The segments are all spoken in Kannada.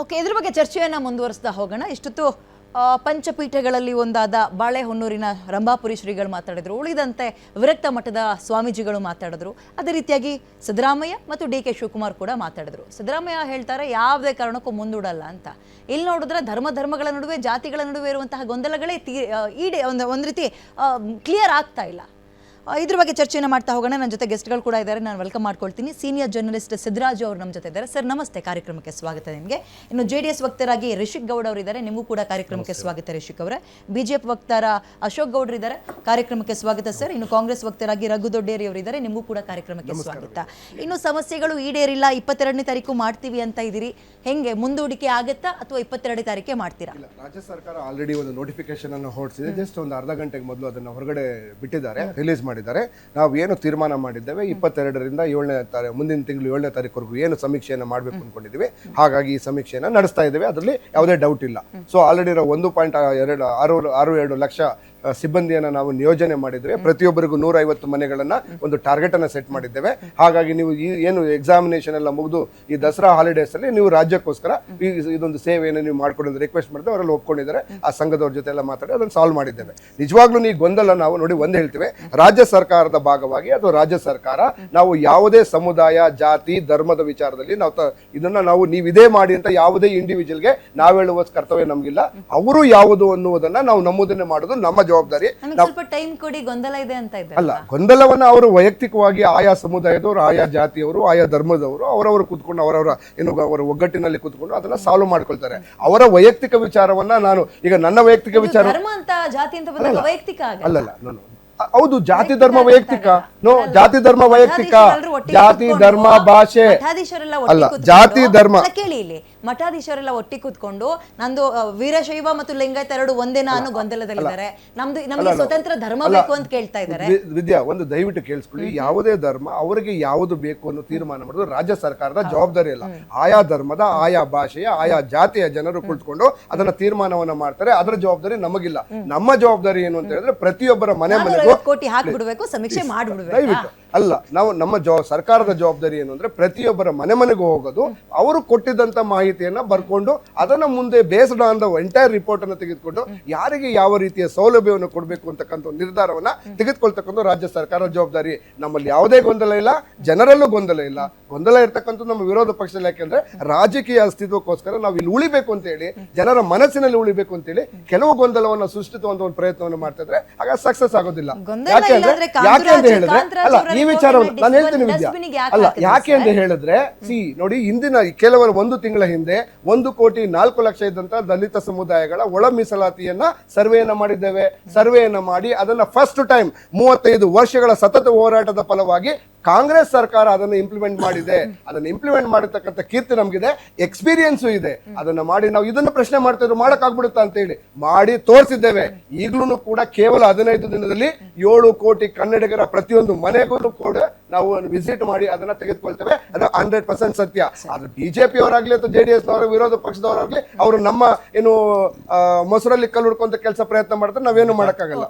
ಓಕೆ, ಇದ್ರ ಬಗ್ಗೆ ಚರ್ಚೆಯನ್ನು ಮುಂದುವರಿಸ್ತಾ ಹೋಗೋಣ. ಇಷ್ಟೊತ್ತು ಪಂಚಪೀಠಗಳಲ್ಲಿ ಒಂದಾದ ಬಾಳೆಹೊನ್ನೂರಿನ ರಂಭಾಪುರಿ ಶ್ರೀಗಳು ಮಾತಾಡಿದರು. ಉಳಿದಂತೆ ವಿರಕ್ತ ಮಠದ ಸ್ವಾಮೀಜಿಗಳು ಮಾತಾಡಿದ್ರು. ಅದೇ ರೀತಿಯಾಗಿ ಸಿದ್ದರಾಮಯ್ಯ ಮತ್ತು ಡಿ ಕೆ ಶಿವಕುಮಾರ್ ಕೂಡ ಮಾತಾಡಿದ್ರು. ಸಿದ್ದರಾಮಯ್ಯ ಹೇಳ್ತಾರೆ, ಯಾವುದೇ ಕಾರಣಕ್ಕೂ ಮುಂದೂಡಲ್ಲ ಅಂತ. ಇಲ್ಲಿ ನೋಡಿದ್ರೆ ಧರ್ಮ ಧರ್ಮಗಳ ನಡುವೆ, ಜಾತಿಗಳ ನಡುವೆ ಇರುವಂತಹ ಗೊಂದಲಗಳೇ ತೀ ಈಡೇ ಒಂದು ಒಂದು ರೀತಿ ಕ್ಲಿಯರ್ ಆಗ್ತಾ ಇಲ್ಲ. ಇದ್ರ ಬಗ್ಗೆ ಚರ್ಚೆಯನ್ನು ಮಾಡ್ತಾ ಹೋಗೋಣ. ನನ್ನ ಜೊತೆ ಗೆಸ್ಟ್ಗಳು ಕೂಡ ಇದ್ದಾರೆ. ನಾನು ವೆಲ್ಕಮ್ ಮಾಡ್ಕೊಳ್ತೀನಿ. ಸೀನಿಯರ್ ಜರ್ನಲಿಸ್ಟ್ ಸಿದ್ದರಾಜು ಅವರು ನಮ್ಮ ಜೊತೆ ಇದ್ದಾರೆ. ಸರ್ ನಮಸ್ತೆ. ಕಾರ್ಯಕ್ರಮಕ್ಕೆ ಸ್ವಾಗತ ನಿಮಗೆ. ಇನ್ನು ಜೆ ಡಿ ಎಸ್ ವಕ್ತರಾಗಿ ರಿಷಿಕ್ ಗೌಡ್ ಅವರು ಇದ್ದಾರೆ. ನಿಮಗೂ ಕೂಡ ಕಾರ್ಯಕ್ರಮಕ್ಕೆ ಸ್ವಾಗತ ರಿಷಿಕ್ ಅವರೇ. ಬಿಜೆಪಿ ವಕ್ತಾರ ಅಶೋಕ್ ಗೌಡ್ರು ಇದ್ದಾರೆ. ಕಾರ್ಯಕ್ರಮಕ್ಕೆ ಸ್ವಾಗತ ಸರ್. ಇನ್ನು ಕಾಂಗ್ರೆಸ್ ವಕ್ತರಾಗಿ ರಘು ದೊಡ್ಡೇರಿ ಅವರು ಇದ್ದಾರೆ. ನಿಮಗೂ ಕೂಡ ಕಾರ್ಯಕ್ರಮಕ್ಕೆ ಸ್ವಾಗತ. ಇನ್ನು ಸಮಸ್ಯೆಗಳು ಈಡೇರಿಲ್ಲ. ಇಪ್ಪತ್ತೆರಡನೇ ತಾರೀಕು ಮಾಡ್ತೀವಿ ಅಂತ ಇದ್ದೀರಿ. ಹೆಂಗೆ? ಮುಂದೂಡಿಕೆ ಆಗುತ್ತಾ ಅಥವಾ ಇಪ್ಪತ್ತೆರಡನೇ ತಾರೀಕೆ ಮಾಡ್ತೀರಾ? ರಾಜ್ಯ ಸರ್ಕಾರ ಆಲ್ರೆಡಿ ಒಂದು ನೋಟಿಫಿಕೇಶನ್ ಅನ್ನು ಹೊರಡಿಸಿದೆ. ಜಸ್ಟ್ ಒಂದು ಅರ್ಧ ಗಂಟೆಗೆ ಮೊದಲು ಅದನ್ನು ಹೊರಗಡೆ ಬಿಟ್ಟಿದ್ದಾರೆ. ರಿಲೀಸ್ ಮಾಡಿದ್ದಾರೆ. ನಾವು ಏನು ತೀರ್ಮಾನ ಮಾಡಿದ್ದೇವೆ? ಇಪ್ಪತ್ತೆರಡರಿಂದ ಏಳನೇ ತಾರೀ, ಮುಂದಿನ ತಿಂಗಳು ಏಳನೇ ತಾರೀಕುವರೆಗೂ ಏನು ಸಮೀಕ್ಷೆಯನ್ನು ಮಾಡಬೇಕು ಅಂದ್ಕೊಂಡಿದ್ದೀವಿ ಹಾಗಾಗಿ ಈ ಸಮೀಕ್ಷೆಯನ್ನು ನಡೆಸ್ತಾ ಇದ್ದೇವೆ. ಅದರಲ್ಲಿ ಯಾವುದೇ ಡೌಟ್ ಇಲ್ಲ. ಸೊ ಆಲ್ರೆಡಿ ಇರೋ ಒಂದು ಪಾಯಿಂಟ್ ಎರಡು, ಆರು ಆರು, ಎರಡು ಲಕ್ಷ ಸಿಬ್ಬಂದಿಯನ್ನ ನಾವು ನಿಯೋಜನೆ ಮಾಡಿದ್ರೆ ಪ್ರತಿಯೊಬ್ಬರಿಗೂ ನೂರೈವತ್ತು ಮನೆಗಳನ್ನ ಒಂದು ಟಾರ್ಗೆಟನ್ನು ಅನ್ನ ಸೆಟ್ ಮಾಡಿದ್ದೇವೆ. ಹಾಗಾಗಿ ನೀವು ಈ ಏನು ಎಕ್ಸಾಮಿನೇಷನ್ ಎಲ್ಲ ಮುಗಿದು ಈ ದಸರಾ ಹಾಲಿಡೇಸಲ್ಲಿ ನೀವು ರಾಜ್ಯಕ್ಕೋಸ್ಕರ ಈ ಇದೊಂದು ಸೇವೆಯನ್ನು ನೀವು ಮಾಡ್ಕೊಂಡು ರಿಕ್ವೆಸ್ಟ್ ಮಾಡಿದ್ರೆ ಅವರಲ್ಲಿ ಒಪ್ಕೊಂಡಿದ್ದಾರೆ. ಆ ಸಂಘದವ್ರ ಜೊತೆ ಎಲ್ಲ ಮಾತಾಡಿ ಅದನ್ನು ಸಾಲ್ವ್ ಮಾಡಿದ್ದೇವೆ. ನಿಜವಾಗ್ಲೂ ಈ ಗೊಂದಲ ನಾವು ನೋಡಿ ಒಂದು ಹೇಳ್ತೇವೆ. ರಾಜ್ಯ ಸರ್ಕಾರದ ಭಾಗವಾಗಿ ಅಥವಾ ರಾಜ್ಯ ಸರ್ಕಾರ ನಾವು ಯಾವುದೇ ಸಮುದಾಯ ಜಾತಿ ಧರ್ಮದ ವಿಚಾರದಲ್ಲಿ ನಾವು ಇದನ್ನು ಇದನ್ನ ನಾವು ನೀವು ಇದೇ ಮಾಡಿ ಅಂತ ಯಾವುದೇ ಇಂಡಿವಿಜುವಲ್ಗೆ ನಾವು ಹೇಳುವ ಕರ್ತವ್ಯ ನಮಗಿಲ್ಲ. ಅವರು ಯಾವುದು ಅನ್ನುವುದನ್ನ ನಾವು ನಮೂದನೆ ಮಾಡೋದು ನಮ್ಮ ಜವಾಬ್ದಾರಿ. ಸ್ವಲ್ಪ ಟೈಮ್ ಕೊಡಿ ಗೊಂದಲ ಇದೆ ಅಂತ ಅಲ್ಲ ಗೊಂದಲವನ್ನ ಅವರು ವೈಯಕ್ತಿಕವಾಗಿ ಆಯಾ ಸಮುದಾಯದವರು ಆಯಾ ಜಾತಿಯವರು ಆಯಾ ಧರ್ಮದವರು ಅವರವರು ಕೂತ್ಕೊಂಡು ಅವರವರ ಏನು ಅವರ ಒಗ್ಗಟ್ಟಿನಲ್ಲಿ ಕೂತ್ಕೊಂಡು ಅದನ್ನ ಸಾಲ್ವ್ ಮಾಡ್ಕೊಳ್ತಾರೆ. ಅವರ ವೈಯಕ್ತಿಕ ವಿಚಾರವನ್ನ ನಾನು ಈಗ ನನ್ನ ವೈಯಕ್ತಿಕ ವಿಚಾರ ಧರ್ಮ ಅಂತ ಜಾತಿ ಅಂತ ಬಂದಾಗ ವೈಯಕ್ತಿಕ ಅಲ್ಲಲ್ಲ ನಾನು ಹೌದು ಜಾತಿ ಧರ್ಮ ವೈಯಕ್ತಿಕ. ನೋ ಜಾತಿ ಧರ್ಮ ವೈಯಕ್ತಿಕ. ಜಾತಿ ಧರ್ಮ ಭಾಷೆ. ಅಲ್ಲ ಜಾತಿ ಧರ್ಮ ಕೇಳಿ ಇಲ್ಲಿ. ಮಠಾಧೀಶರೆಲ್ಲ ಒಟ್ಟಿಗೆ ಕೂತ್ಕೊಂಡು ನಂದು ವೀರಶೈವ ಮತ್ತು ಲಿಂಗಾಯತ ಎರಡು ಒಂದೇನಾ ಅನ್ನೋ ಗೊಂದಲದಲ್ಲಿದ್ದಾರೆ. ನಮ್ದು ನಮಗೆ ಸ್ವತಂತ್ರ ಧರ್ಮ ಬೇಕು ಅಂತ ಕೇಳ್ತಾ ಇದ್ದಾರೆ. ವಿದ್ಯಾ ಒಂದು ದಯವಿಟ್ಟು ಕೇಳಿಸ್ಕೊಳ್ಳಿ. ಯಾವುದೇ ಧರ್ಮ ಅವರಿಗೆ ಯಾವುದು ಬೇಕು ಅನ್ನೋ ತೀರ್ಮಾನ ಮಾಡೋದು ರಾಜ್ಯ ಸರ್ಕಾರದ ಜವಾಬ್ದಾರಿ ಅಲ್ಲ. ಆಯಾ ಧರ್ಮದ ಆಯಾ ಭಾಷೆಯ ಆಯಾ ಜಾತಿಯ ಜನರು ಕುಳಿತುಕೊಂಡು ಅದನ್ನ ತೀರ್ಮಾನವನ್ನ ಮಾಡ್ತಾರೆ. ಅದರ ಜವಾಬ್ದಾರಿ ನಮಗಿಲ್ಲ. ನಮ್ಮ ಜವಾಬ್ದಾರಿ ಏನು ಅಂತ ಹೇಳಿದ್ರೆ ಪ್ರತಿಯೊಬ್ಬರ ಮನೆ ಮನೆಗೂ ಕೋಟಿ ಹಾಕ್ಬಿಡ್ಬೇಕು ಸಮೀಕ್ಷೆ ಮಾಡಿಬಿಡಬೇಕು. ದಯವಿಟ್ಟು. ಅಲ್ಲ, ನಾವು ನಮ್ಮ ಜವಾಬ್ ಸರ್ಕಾರದ ಜವಾಬ್ದಾರಿ ಏನು ಅಂದ್ರೆ ಪ್ರತಿಯೊಬ್ಬರ ಮನೆ ಮನೆಗೂ ಹೋಗೋದು. ಅವರು ಕೊಟ್ಟಿದ್ದಂತ ಮಾಹಿತಿಯನ್ನ ಬರ್ಕೊಂಡು ಅದನ್ನ ಮುಂದೆ based on the entire report ಅನ್ನು ತೆಗೆದುಕೊಂಡು ಯಾರಿಗೆ ಯಾವ ರೀತಿಯ ಸೌಲಭ್ಯವನ್ನು ಕೊಡಬೇಕು ಅಂತಕ್ಕಂಥ ನಿರ್ಧಾರವನ್ನ ತೆಗೆದುಕೊಳ್ತಕ್ಕಂಥ ರಾಜ್ಯ ಸರ್ಕಾರದ ಜವಾಬ್ದಾರಿ. ನಮ್ಮಲ್ಲಿ ಯಾವುದೇ ಗೊಂದಲ ಇಲ್ಲ, ಜನರಲ್ಲೂ ಗೊಂದಲ ಇಲ್ಲ. ಗೊಂದಲ ಇರ್ತಕ್ಕಂಥ ನಮ್ಮ ವಿರೋಧ ಪಕ್ಷದಲ್ಲಿ ಯಾಕೆಂದ್ರೆ ರಾಜಕೀಯ ಅಸ್ತಿತ್ವಕ್ಕೋಸ್ಕರ ನಾವು ಇಲ್ಲಿ ಉಳಿಬೇಕು ಅಂತ ಹೇಳಿ ಜನರ ಮನಸ್ಸಿನಲ್ಲಿ ಉಳಿಬೇಕು ಅಂತ ಹೇಳಿ ಕೆಲವು ಗೊಂದಲವನ್ನ ಸೃಷ್ಟಿಸುವಂತ ಒಂದು ಪ್ರಯತ್ನವನ್ನು ಮಾಡ್ತಾ ಇದ್ರೆ ಆಗ ಸಕ್ಸಸ್ ಆಗೋದಿಲ್ಲ. ಗೊಂದಲ ಯಾಕೆ ಅಂದ್ರೆ ಅಂದ್ರೆ ಯಾಕೆ ಅಂತ ಹೇಳಿದ್ರೆ ಅಲ್ಲ ಈ ವಿಚಾರವನ್ನು ನಾನು ಹೇಳ್ತೀನಿ ವಿದ್ಯಾ ಅಲ್ಲ ಯಾಕೆ ಅಂತ ಹೇಳಿದ್ರೆ ಸಿ ನೋಡಿ ಇಂದಿನ ಕೆಲವರು ಒಂದು ತಿಂಗಳ ಹಿಂದೆ ಒಂದು ಕೋಟಿ ನಾಲ್ಕು ಲಕ್ಷ ಇದ್ದಂತ ದಲಿತ ಸಮುದಾಯಗಳ ಒಳ ಮೀಸಲಾತಿಯನ್ನ ಸರ್ವೆಯನ್ನ ಮಾಡಿದ್ದೇವೆ. ಸರ್ವೆಯನ್ನ ಮಾಡಿ ಅದನ್ನ ಫಸ್ಟ್ ಟೈಮ್ ಮೂವತ್ತೈದು ವರ್ಷಗಳ ಸತತ ಹೋರಾಟದ ಫಲವಾಗಿ ಕಾಂಗ್ರೆಸ್ ಸರ್ಕಾರ ಅದನ್ನು ಇಂಪ್ಲಿಮೆಂಟ್ ಮಾಡಿದೆ. ಅದನ್ನು ಇಂಪ್ಲಿಮೆಂಟ್ ಮಾಡಿರ್ತಕ್ಕಂಥ ಕೀರ್ತಿ ನಮಗಿದೆ. ಎಕ್ಸ್ಪೀರಿಯನ್ಸು ಇದೆ. ಅದನ್ನ ಮಾಡಿ ನಾವು ಇದನ್ನು ಪ್ರಶ್ನೆ ಮಾಡ್ತಿದ್ರು ಮಾಡಕ್ ಆಗ್ಬಿಡುತ್ತಾ ಅಂತ ಹೇಳಿ ಮಾಡಿ ತೋರಿಸಿದ್ದೇವೆ. ಈಗಲೂ ಕೂಡ ಕೇವಲ ಹದಿನೈದು ದಿನದಲ್ಲಿ ಏಳು ಕೋಟಿ ಕನ್ನಡಿಗರ ಪ್ರತಿಯೊಂದು ಮನೆಗೂ ಕೂಡ ನಾವು ವಿಸಿಟ್ ಮಾಡಿ ಅದನ್ನ ತೆಗೆದುಕೊಳ್ತೇವೆ. ಅದು ಹಂಡ್ರೆಡ್ ಪರ್ಸೆಂಟ್ ಸತ್ಯ. ಅದು ಬಿಜೆಪಿ ಅವರಾಗ್ಲಿ ಅಥವಾ ಜೆ ಡಿ ಎಸ್ ನವರ ವಿರೋಧ ಪಕ್ಷದವರಾಗ್ಲಿ ಅವರು ನಮ್ಮ ಏನು ಮೊಸರಲ್ಲಿ ಕಲ್ಲು ಹುಡ್ಕೊಂತ ಕೆಲಸ ಪ್ರಯತ್ನ ಮಾಡಿದ್ರೆ ನಾವೇನು ಮಾಡೋಕ್ಕಾಗಲ್ಲ.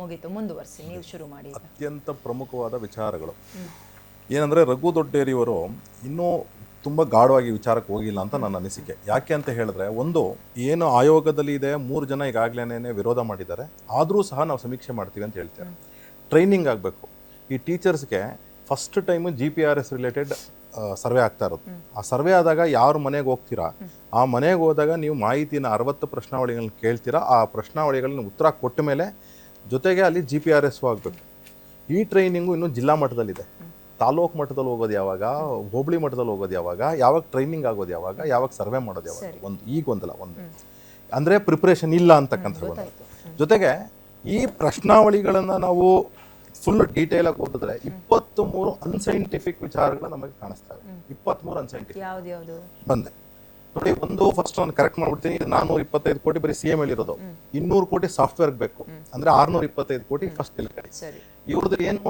ಮುಗಿತು? ಮುಂದುವರಿಸಿ ನೀವು ಶುರು ಮಾಡಿ ಅತ್ಯಂತ ಪ್ರಮುಖವಾದ ವಿಚಾರಗಳು. ಏನಂದ್ರೆ ರಘು ದೊಡ್ಡೇರಿಯವರು ಇನ್ನೂ ತುಂಬ ಗಾಢವಾಗಿ ವಿಚಾರಕ್ಕೆ ಹೋಗಿಲ್ಲ ಅಂತ ನನ್ನ ಅನಿಸಿಕೆ. ಯಾಕೆ ಅಂತ ಹೇಳಿದ್ರೆ ಒಂದು ಏನು ಆಯೋಗದಲ್ಲಿ ಇದೆ ಮೂರು ಜನ ಈಗಾಗಲೇ ವಿರೋಧ ಮಾಡಿದ್ದಾರೆ. ಆದರೂ ಸಹ ನಾವು ಸಮೀಕ್ಷೆ ಮಾಡ್ತೀವಿ ಅಂತ ಹೇಳ್ತೇವೆ. ಟ್ರೈನಿಂಗ್ ಆಗಬೇಕು. ಈ ಟೀಚರ್ಸ್ಗೆ first time G P R S related survey ಆಗ್ತಾ ಇರೋದು. ಆ ಸರ್ವೆ ಆದಾಗ ಯಾರ ಮನೆಗೆ ಹೋಗ್ತೀರಾ? ಆ ಮನೆಗೆ ಹೋದಾಗ ನೀವು ಮಾಹಿತಿನ ಅರವತ್ತು ಪ್ರಶ್ನಾವಳಿಗಳನ್ನ ಕೇಳ್ತೀರಾ? ಆ ಪ್ರಶ್ನಾವಳಿಗಳನ್ನ ಉತ್ತರ ಕೊಟ್ಟ ಮೇಲೆ ಜೊತೆಗೆ ಅಲ್ಲಿ ಜಿ ಪಿ ಆರ್ ಎಸ್ ಆಗಬೇಕು. ಈ ಟ್ರೈನಿಂಗು ಇನ್ನು ಜಿಲ್ಲಾ ಮಟ್ಟದಲ್ಲಿದೆ. ತಾಲೂಕು ಮಟ್ಟದಲ್ಲಿ ಹೋಗೋದು ಯಾವಾಗ? ಹೋಬಳಿ ಮಟ್ಟದಲ್ಲಿ ಹೋಗೋದು ಯಾವಾಗ? ಯಾವಾಗ ಟ್ರೈನಿಂಗ್ ಆಗೋದು ಯಾವಾಗ? ಯಾವಾಗ ಸರ್ವೆ ಮಾಡೋದು ಯಾವಾಗ? ಒಂದು ಈಗ ಒಂದಲ್ಲ ಒಂದು. ಅಂದರೆ ಪ್ರಿಪ್ರೇಷನ್ ಇಲ್ಲ ಅಂತಕ್ಕಂಥ ಜೊತೆಗೆ ಈ ಪ್ರಶ್ನಾವಳಿಗಳನ್ನು ನಾವು ಫುಲ್ ಡೀಟೇಲ್ ಆಗಿ ಓದಿದ್ರೆ ಇಪ್ಪತ್ತು ಮೂರು ಅನ್ಸೈಂಟಿಫಿಕ್ ವಿಚಾರಗಳು ನಮಗೆ ಕಾಣಿಸ್ತವೆ ಇದೆ. ಅನ್ಸೈಂಟಿಫಿಕ್ ಮೂರು ಅನ್ಸೈಂಟಿಫಿಕ್ ಬಂದೆ. ನೋಡಿ ಒಂದು ಫಸ್ಟ್ ನಾನು ಕರೆಕ್ಟ್ ಮಾಡ್ಬಿಡ್ತೀನಿ. ನಾನೂರ ನಾನ್ನೂರ ಇಪ್ಪತ್ತೈದು ಕೋಟಿ ಬರೀ ಸಿ ಎಂ ಇರೋದು ಇನ್ನೂರು ಕೋಟಿ ಸಾಫ್ಟ್ವೇರ್ ಬೇಕು. ಅಂದ್ರೆ ಆರ್ನೂರ ಇಪ್ಪತ್ತೈದು ಕೋಟಿ ಫಸ್ಟ್ ಇಲ್ಲಿ ಸರಿ. ಇವ್ರದ್ದು ಏನು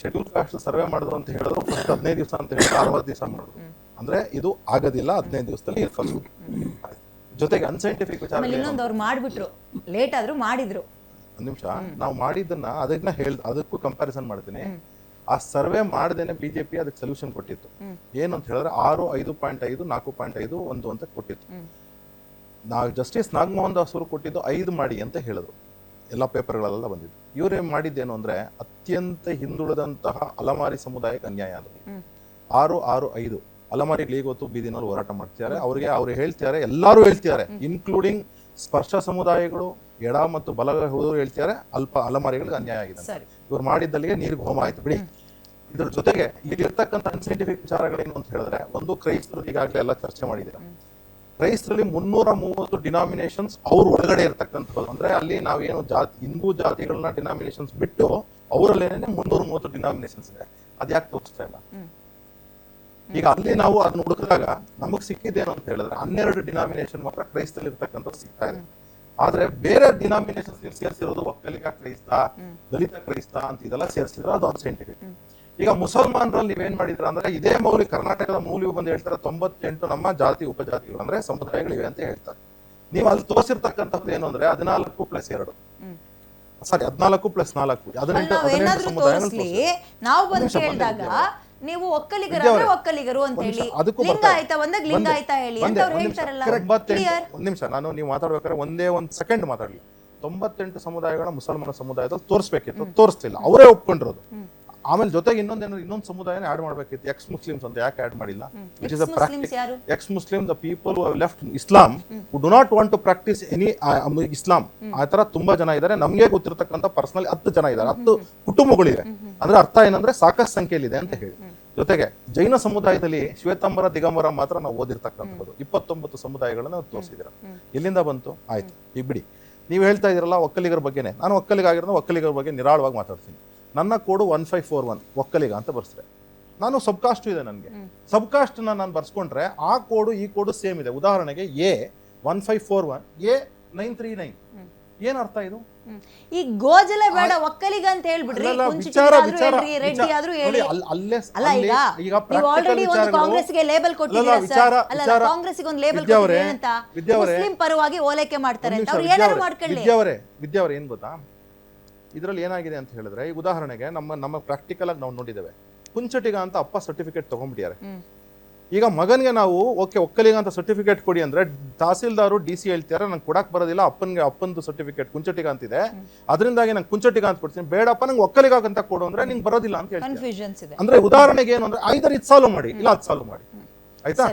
ಶೆಡ್ಯೂಲ್ ಕಾಸ್ಟ್ ಸರ್ವೆ ಮಾಡಿದ್ರು ಅಂತ ಹೇಳಿದ್ರು. ಫಸ್ಟ್ ಹದಿನೈದು ದಿವಸ ಅಂತ ಹೇಳಿ ಅರವತ್ತು ದಿವಸ ಮಾಡೋದು ಅಂದ್ರೆ ಇದು ಆಗೋದಿಲ್ಲ. ಹದಿನೈದು ದಿವಸದಲ್ಲಿ ಇರ್ಕೊಂಡು ಜೊತೆಗೆ ಅನ್ಸೈಂಟಿಫಿಕ್ ವಿಚಾರ ಇನ್ನೊಂದು ಅವ್ರು ಮಾಡಿಬಿಟ್ರು. ಲೇಟ್ ಆದ್ರೂ ಮಾಡಿದ್ರು. ಒಂದು ನಿಮಿಷ ನಾವು ಮಾಡಿದ್ದನ್ನ ಅದನ್ನ ಹೇಳ ಅದಕ್ಕೂ ಕಂಪ್ಯಾರಿಸನ್ ಮಾಡ್ತೀನಿ. ಆ ಸರ್ವೆ ಮಾಡದೇನೆ ಬಿಜೆಪಿ ಅದಕ್ಕೆ ಸೊಲ್ಯೂಷನ್ ಕೊಟ್ಟಿತ್ತು. ಏನು ಅಂತ ಹೇಳಿದ್ರೆ ಆರು ಐದು ಪಾಯಿಂಟ್ ಐದು ನಾಲ್ಕು ಪಾಯಿಂಟ್ ಐದು ಒಂದು ಅಂತ ಕೊಟ್ಟಿತ್ತು. ನಾವು ಜಸ್ಟಿಸ್ ನಾಗಮೋಹನ್ ದಾಸ್ ಅವರು ಕೊಟ್ಟಿದ್ದು ಐದು ಮಾಡಿ ಅಂತ ಹೇಳಿದ್ರು ಎಲ್ಲ ಪೇಪರ್ಗಳೆಲ್ಲ ಬಂದಿದ್ದು. ಇವರೇ ಮಾಡಿದ್ದೇನು ಅಂದ್ರೆ ಅತ್ಯಂತ ಹಿಂದುಳಿದಂತಹ ಅಲಮಾರಿ ಸಮುದಾಯಕ್ಕೆ ಅನ್ಯಾಯ ಅದು. ಆರು ಆರು ಐದು. ಅಲಮಾರಿಗಳಿಗೆ ಗೊತ್ತು ಹೊತ್ತು ಬೀದಿನಲ್ಲಿ ಹೋರಾಟ ಮಾಡ್ತಿದ್ದಾರೆ. ಅವ್ರಿಗೆ ಅವ್ರು ಹೇಳ್ತಿದ್ದಾರೆ ಎಲ್ಲರೂ ಹೇಳ್ತಿದ್ದಾರೆ ಇನ್ಕ್ಲೂಡಿಂಗ್ ಸ್ಪರ್ಶ ಸಮುದಾಯಗಳು ಎಡ ಮತ್ತು ಬಲ ಹೋದ್ರು ಹೇಳ್ತಿದ್ದಾರೆ ಅಲ್ಪ ಅಲಮಾರಿಗಳಿಗೆ ಅನ್ಯಾಯ ಆಗಿದೆ. ಇವ್ರು ಮಾಡಿದ್ದಲ್ಲಿಗೆ ನೀರಿಗೆ ಹೋಮ ಆಯ್ತು ಬಿಡಿ. ಇದ್ರ ಜೊತೆಗೆ ಇಲ್ಲಿರ್ತಕ್ಕಂಥ ಅನ್ಸೈಂಟಿಫಿಕ್ ವಿಚಾರಗಳೇನು ಅಂತ ಹೇಳಿದ್ರೆ ಒಂದು ಕ್ರೈಸ್ತರು ಈಗಾಗಲೇ ಎಲ್ಲ ಚರ್ಚೆ ಮಾಡಿದೆ ಕ್ರೈಸ್ತರಲ್ಲಿ ಮುನ್ನೂರ ಮೂವತ್ತು ಡಿನಾಮಿನೇಷನ್ಸ್ ಅವ್ರ ಒಳಗಡೆ ಇರ್ತಕ್ಕಂಥದ್ದು. ಅಂದ್ರೆ ಅಲ್ಲಿ ನಾವೇನು ಜಾತಿ ಹಿಂದೂ ಜಾತಿಗಳನ್ನ ಡಿನಾಮಿನೇಷನ್ಸ್ ಬಿಟ್ಟು ಅವರಲ್ಲೇನೆ ಮುನ್ನೂರ ಮೂವತ್ತು ಡಿನಾಮಿನೇಷನ್ಸ್ ಇದೆ. ಅದ್ಯಾಕೆ ತೋರಿಸ್ತಾ ಇಲ್ಲ. ಈಗ ಅಲ್ಲಿ ನಾವು ಅದನ್ನ ಹುಡುಕಿದಾಗ ನಮಗ್ ಸಿಕ್ಕಿದ್ದೇನು ಅಂತ ಹೇಳಿದ್ರೆ ಹನ್ನೆರಡು ಡಿನಾಮಿನೇಷನ್ ಮಾತ್ರ ಕ್ರೈಸ್ತಲ್ಲಿ ಇರ್ತಕ್ಕಂಥದ್ದು ಸಿಗ್ತಾ ಇದೆ. ಆದ್ರೆ ಬೇರೆ ಡಿನಾಮಿನೇಷನ್ ಸೇರಿಸಿರೋದು ಒಕ್ಕಲಿಗ ಕ್ರೈಸ್ತ ದಲಿತ ಕ್ರೈಸ್ತ ಅಂತ ಇದೆಲ್ಲ ಸೇರಿಸಿದ್ರೆ ಅದು ಅನ್ಸೈಂಟಿಫಿಕ್ ಈಗ ಮುಸಲ್ಮಾನರಲ್ಲಿ ನೀವೇನ್ ಮಾಡಿದ್ರ ಅಂದ್ರೆ ಇದೇ ಮೌಲ್ಯ ಕರ್ನಾಟಕದ ಮೌಲ್ಯವು ಬಂದು ಹೇಳ್ತಾರೆ ತೊಂಬತ್ತೆಂಟು ನಮ್ಮ ಜಾತಿ ಉಪಜಾತಿಗಳು ಅಂದ್ರೆ ಸಮುದಾಯಗಳಿವೆ ಅಂತ ಹೇಳ್ತಾರೆ. ನೀವು ಅಲ್ಲಿ ತೋರಿಸಿರ್ತಕ್ಕಂಥದ್ದು ಏನು ಅಂದ್ರೆ ಹದಿನಾಲ್ಕು ಪ್ಲಸ್ ಎರಡು. ಸಾರಿ ಹದಿನಾಲ್ಕು ಪ್ಲಸ್ ನಾಲ್ಕು ಹದಿನೆಂಟು ನಾವ್ ಬಂದು ಕೇಳಿದಾಗ. ನೀವು ಒಕ್ಕಲಿಗರಾದ್ರೆ ಒಕ್ಕಲಿಗರು ಅಂತ ಹೇಳಿ ಲಿಂಗಾಯತ. ಒಂದಾಗ ಒಂದೇ, ಲಿಂಗಾಯತ ಹೇಳಿ ಅಂತ ಅವ್ರು. ಹೇಳ್ತಾರಲ್ಲ. ಕ್ಲಿಯರ್ ಒಂದ್ ನಿಮಿಷ ನಾನು ನೀವು ಮಾತಾಡ್ಬೇಕಾದ್ರೆ ಒಂದೇ ಒಂದ್ ಸೆಕೆಂಡ್ ಮಾತಾಡ್ಲಿ. ತೊಂಬತ್ತೆಂಟು ಸಮುದಾಯಗಳ ಮುಸಲ್ಮಾನ ಸಮುದಾಯದಲ್ಲಿ ತೋರಿಸ್ಬೇಕಿತ್ತು ತೋರಿಸ್ತಿಲ್ಲ. ಅವರೇ ಒಪ್ಕೊಂಡಿರೋದು. ಆಮೇಲೆ ಜೊತೆಗೆ ಇನ್ನೊಂದೇನು ಇನ್ನೊಂದು ಸಮುದಾಯನ ಆಡ್ ಮಾಡ್ಬೇಕಿತ್ತು. ಎಕ್ಸ್ ಮುಸ್ಲಿಮ್ಸ್ ಅಂತ ಯಾಕೆ ಆಡ್ ಮಾಡಿಲ್ಲ? ವಿಚ್ ಇಸ್ ಅ ಯಾರು? Ex Muslim the people left Islam do not want to practise any Islam ಆ ತರ ತುಂಬಾ ಜನ ಇದ್ದಾರೆ. ನಮಗೆ ಗೊತ್ತಿರತಕ್ಕಂಥ ಪರ್ಸನಲ್ ಹತ್ತು ಜನ ಇದ್ದಾರೆ. ಹತ್ತು ಕುಟುಂಬಗಳಿವೆ. ಅಂದ್ರೆ ಅರ್ಥ ಏನಂದ್ರೆ ಸಾಕಷ್ಟು ಸಂಖ್ಯೆಯಲ್ಲಿದೆ ಅಂತ ಹೇಳಿ. ಜೊತೆಗೆ ಜೈನ ಸಮುದಾಯದಲ್ಲಿ ಶ್ವೇತಂಬರ ದಿಗಂಬರ ಮಾತ್ರ ನಾವು ಓದಿರ್ತಕ್ಕಂಥದ್ದು. ಇಪ್ಪತ್ತೊಂಬತ್ತು ಸಮುದಾಯಗಳನ್ನ ತೋರಿಸಿದಿರ ಎಲ್ಲಿಂದ ಬಂತು ಆಯ್ತು. ಈಗ ಬಿಡಿ. ನೀವು ಹೇಳ್ತಾ ಇದ್ದೀರಲ್ಲ ಒಕ್ಕಲಿಗರ ಬಗ್ಗೆನೇ. ನಾನು ಒಕ್ಕಲಿಗ ಆಗಿರೋದು ಒಕ್ಕಲಿಗರ ಬಗ್ಗೆ ನಿರಾಳವಾಗಿ ಮಾತಾಡ್ತೀನಿ. ನನ್ನ code one five four one Vokkaliga ಅಂತ ಬರ್ಸಿದೆ. ನಾನು ಸಬ್ಕಾಸ್ಟ್ ಇದೆ ನನಗೆ. ಸಬ್ ಕಾಸ್ಟ್ ನಾನು ಬರ್ಸ್ಕೊಂಡ್ರೆ ಆ ಕೋಡು ಈ ಕೋಡು ಸೇಮ್ ಇದೆ. ಉದಾಹರಣೆಗೆ A one five four one A nine three nine. ಏನ್ ಅರ್ಥ ಇದು? ಈ ಗೋಜಲ ಬೇಡ ಒಕ್ಕಲಿಗ ಅಂತ ಹೇಳ್ಬಿಡ್ರಿ. ವಿಚಾರ ವಿಚಾರ ರೆಡ್ಡಿ ಆದ್ರೂ ಹೇಳಿ. ಅಲ್- ಅಲ್ಲೇ ಅಲ್ಲ ಅಲ್ಲಿ- ಈಗ ಈಗ ನೀವು ಆಲ್ರೆಡಿ ಒಂದು ವಿಚಾರಗಳು- ಕಾಂಗ್ರೆಸ್ಗೆ ಲೇಬಲ್ ಕೊಟ್ಟಿದ್ದೀರಾ ಸರ್? ಅಲ್ಲ ಕಾಂಗ್ರೆಸ್ಗೆ ಒಂದು ಲೇಬಲ್ ವಿದ್ಯಾವರೇ, ಕೊಟ್ಟಿದ್ದೀರಿ ಅಂತ ಮುಸ್ಲಿಂ ಪರವಾಗಿ ಓಲೈಕೆ ಮಾಡ್ತಾರೆ ಅಂತ. ಅವ್ರು ಮಾಡ್ಕೊಳ್ಳಿ. ವಿದ್ಯಾವರೇ ವಿದ್ಯಾವರೇ ಏನ್ ಗೊತ್ತಾ? ಇದ್ರಲ್ಲಿ ಏನಾಗಿದೆ ಅಂತ ಹೇಳಿದ್ರೆ ಈಗ ಉದಾಹರಣೆಗೆ ನಮ್ಮ ನಮ್ಮ ಪ್ರಾಕ್ಟಿಕಲ್ ಆಗಿ ನಾವು ನೋಡಿದ್ದೇವೆ. ಕುಂಚಟಿಗ ಅಂತ ಅಪ್ಪ ಸರ್ಟಿಫಿಕೇಟ್ ತಗೊಂಡ್ಬಿಟ್ಟಿದ್ದಾರೆ. ಈಗ ಮಗನಿಗೆ ನಾವು ಓಕೆ ಒಕ್ಕಲಿಗ ಅಂತ ಸರ್ಟಿಫಿಕೇಟ್ ಕೊಡಿ ಅಂದ್ರೆ ತಹಸೀಲ್ದಾರು ಡಿ ಸಿ ಹೇಳ್ತಾರೆ ನಂಗೆ ಕೊಡಕ್ ಬರೋದಿಲ್ಲ ಅಪ್ಪನ್ಗೆ ಅಪ್ಪಂದು ಸರ್ಟಿಫಿಕೇಟ್ ಕುಂಚಟಿಗ ಅಂತಿದೆ ಅದರಿಂದಾಗಿ ನಂಗೆ ಕುಂಚಟಿಗ ಅಂತ ಕೊಡ್ತೀನಿ. ಬೇಡಪ್ಪ ನಂಗೆ ಒಕ್ಕಲಿಗ ಅಂತ ಕೊಡು ಅಂದ್ರೆ ನಿಂಗೆ ಬರೋದಿಲ್ಲ ಅಂತ ಹೇಳ್ತೀನಿ ಅಂದ್ರೆ ಉದಾಹರಣೆಗೆ ಏನು ಅಂದ್ರೆ ಐದರ ಇದು ಸಾಲ್ವ್ ಮಾಡಿ. ಇಲ್ಲ ಅದು ಸಾಲ್ವ್ ಮಾಡಿ. ಆಯ್ತಾ?